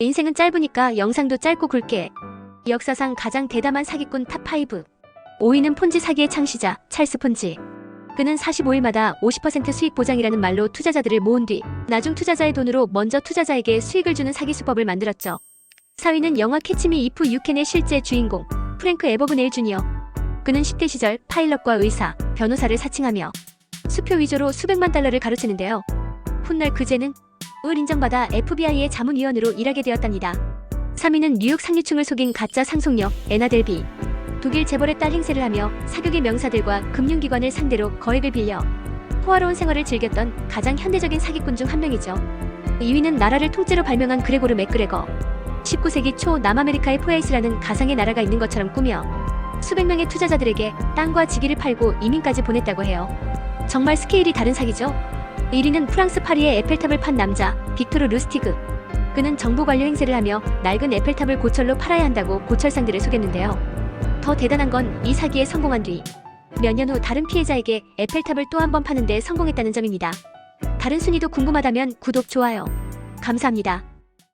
인생은 짧으니까 영상도 짧고 굵게. 역사상 가장 대담한 사기꾼 탑5. 5위는 폰지 사기의 창시자 찰스 폰지. 그는 45일마다 50% 수익 보장이라는 말로 투자자들을 모은 뒤 나중 투자자의 돈으로 먼저 투자자에게 수익을 주는 사기 수법을 만들었죠. 4위는 영화 캐치미 이프 유캔의 실제 주인공 프랭크 에버그네일 주니어. 그는 10대 시절 파일럿과 의사, 변호사를 사칭하며 수표 위조로 수백만 달러를 가로채는데요. 훗날 그제는 을 인정받아 FBI의 자문위원으로 일하게 되었답니다. 3위는 뉴욕 상류층을 속인 가짜 상속녀 에나델비. 독일 재벌의 딸 행세를 하며 사극의 명사들과 금융기관을 상대로 거액을 빌려 호화로운 생활을 즐겼던 가장 현대적인 사기꾼 중 한 명이죠. 2위는 나라를 통째로 발명한 그레고르 맥그레거. 19세기 초 남아메리카의 포에이스라는 가상의 나라가 있는 것처럼 꾸며 수백 명의 투자자들에게 땅과 지기를 팔고 이민까지 보냈다고 해요. 정말 스케일이 다른 사기죠? 1위는 프랑스 파리의 에펠탑을 판 남자 빅토르 루스티그. 그는 정부 관료 행세를 하며 낡은 에펠탑을 고철로 팔아야 한다고 고철상들을 속였는데요. 더 대단한 건 이 사기에 성공한 뒤 몇 년 후 다른 피해자에게 에펠탑을 또 한 번 파는데 성공했다는 점입니다. 다른 순위도 궁금하다면 구독, 좋아요. 감사합니다.